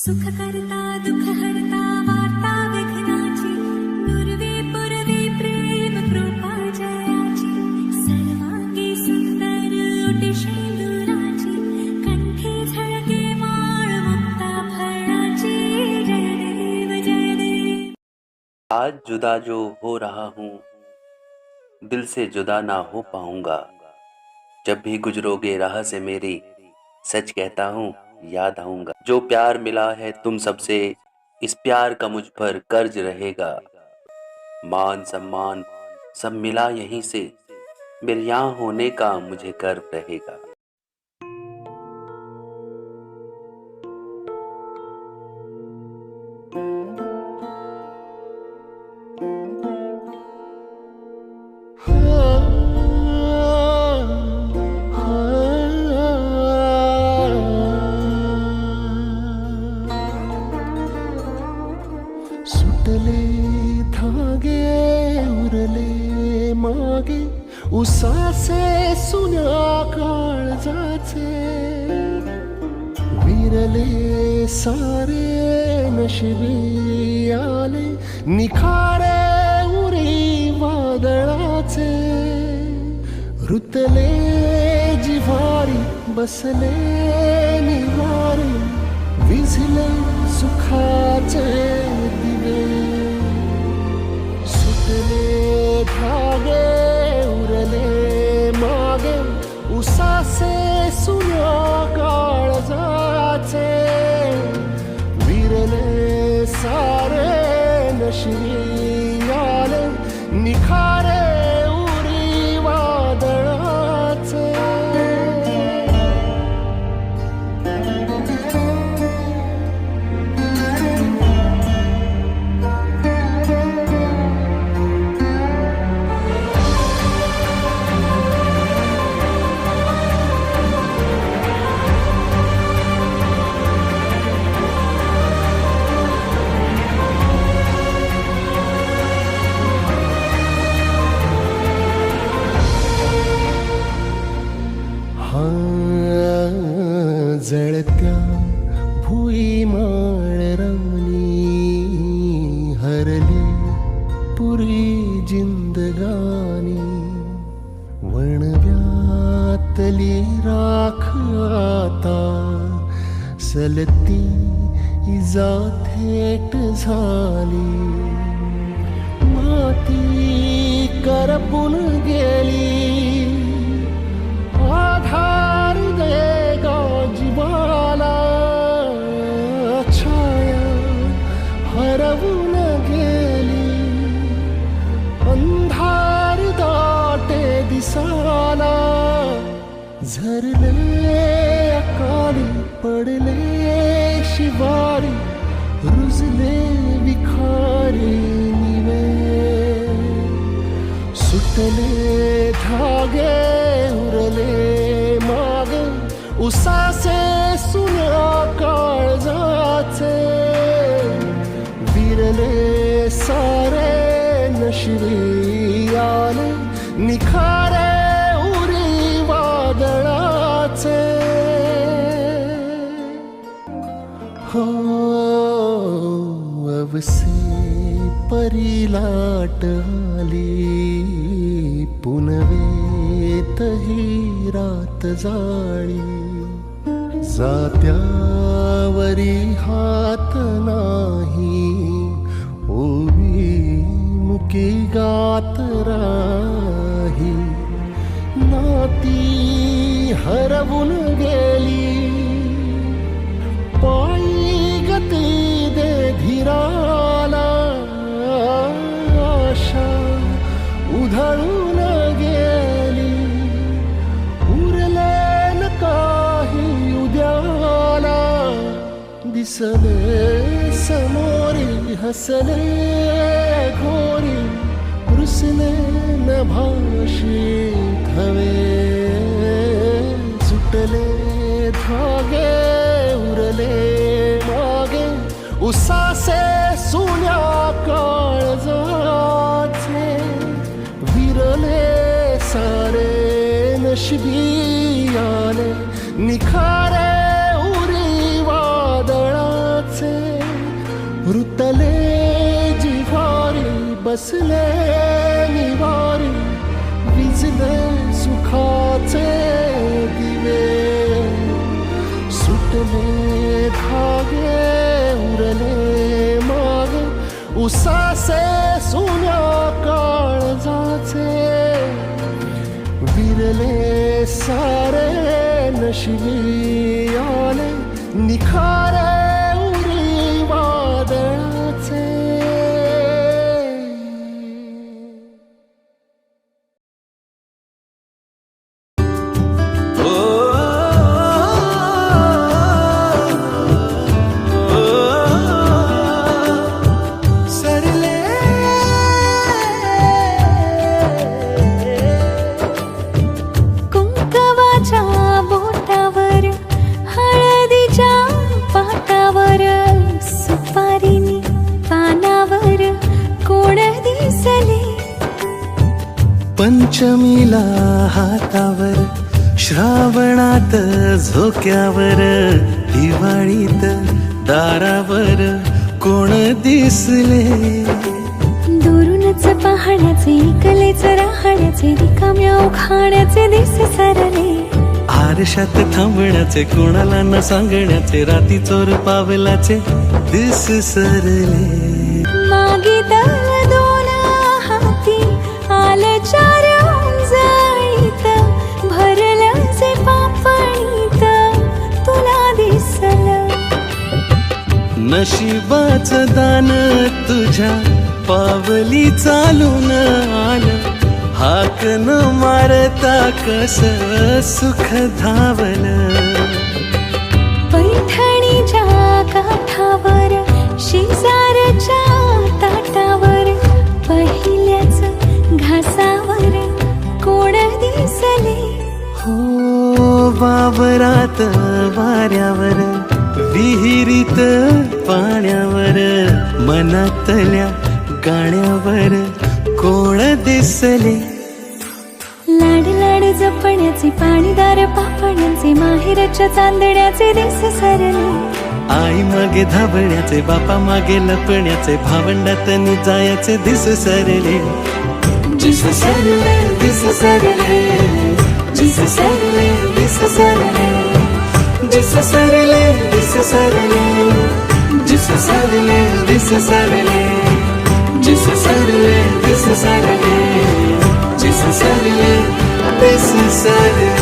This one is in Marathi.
सुख करता दुःख हरता वार्ता विघ्नाची पूर्वी पूर्वी प्रेम कृपा जयाची, सर्वांगी सुंदर ओटी शेंदुराची कंठी झळके माळ मुक्ता जय देव जय देव. आज जुदा जो हो रहा हूँ, दिल से जुदा ना हो पाऊँगा। जब भी गुजरोगे राह से मेरी, सच कहता हूँ याद आऊँगा। जो प्यार मिला है तुम सबसे, इस प्यार का मुझ पर कर्ज रहेगा। मान सम्मान, सब मिला यहीं से। मेरे यहाँ होने का मुझे गर्व रहेगा। फाटले धागे उरले मागे उसासे सुन्या काळजाचे विरले सारे नशिबी आले निखारे उरी वादळाचे. रुतले जिवारी बसले निवारी विझले सुखाचे सलती इजा थेट झाली। माती करपून गेली। आधार देगा जीवाला। छाया हरवून गेली। अंधार दाटे दिसाला। झरले काली पडले। शिवारी रुजले विखारी निवे. सुटले धागे उरले मागे. उसासे सुन्या काळजाचे विरले सारे नशिबी आले. निखारे अवसे परिलाट आली. पुनवेतही रात जाळी. जात्यावरी हात नाही. ओवी मुकी गात राही. नाती हरवून गेली. दिसले समोरी हसले घोरी रुसले न भाषी हवे सुटले धागे उरले मागे उसासे सुन्या का बसले निवारी विजले सुखाचे दिवे सुटले धागे उरले मागे उसासे सोन्या काळजाचे विरले सारे नशिबी आले निखारे पंचमीला हातावर श्रावणात झोक्यावर दिवाळीत दारावर कोण दिसले? दुरूनच पाहण्याचे इकलेच राहण्याचे रिकाम्या उखाण्याचे दिस सरले. आरशात थांबण्याचे कोणाला न सांगण्याचे राती चोर पावलाचे दिस सरले. मागित नशिबाचं दान तुझ्या पावली चालून आलं. हाक न मारता कस सुख धावलं? पैठणीच्या काठावर शेजारच्या ताटावर पहिल्याच घासावर कोण दिसले? हो बाबरात वाऱ्यावर विहिरीत पाण्यावर मनातल्या गाण्यावर कोण दिसले? लाड लाड जपण्याचे पाणीदार पापण्याचे माहेरच्या चांदण्याचे दिस सरले. आई मागे धावण्याचे बापा मागे लपण्याचे भावंडात जायचे दिस सरले. दिस सरले दिस सरले. दिस सरले दिस सरले. दिस सरले दिस सरले. जिस सर ले दिस सर ले जिस सर ले दिस सर ले जिस सर ले दिस सर ले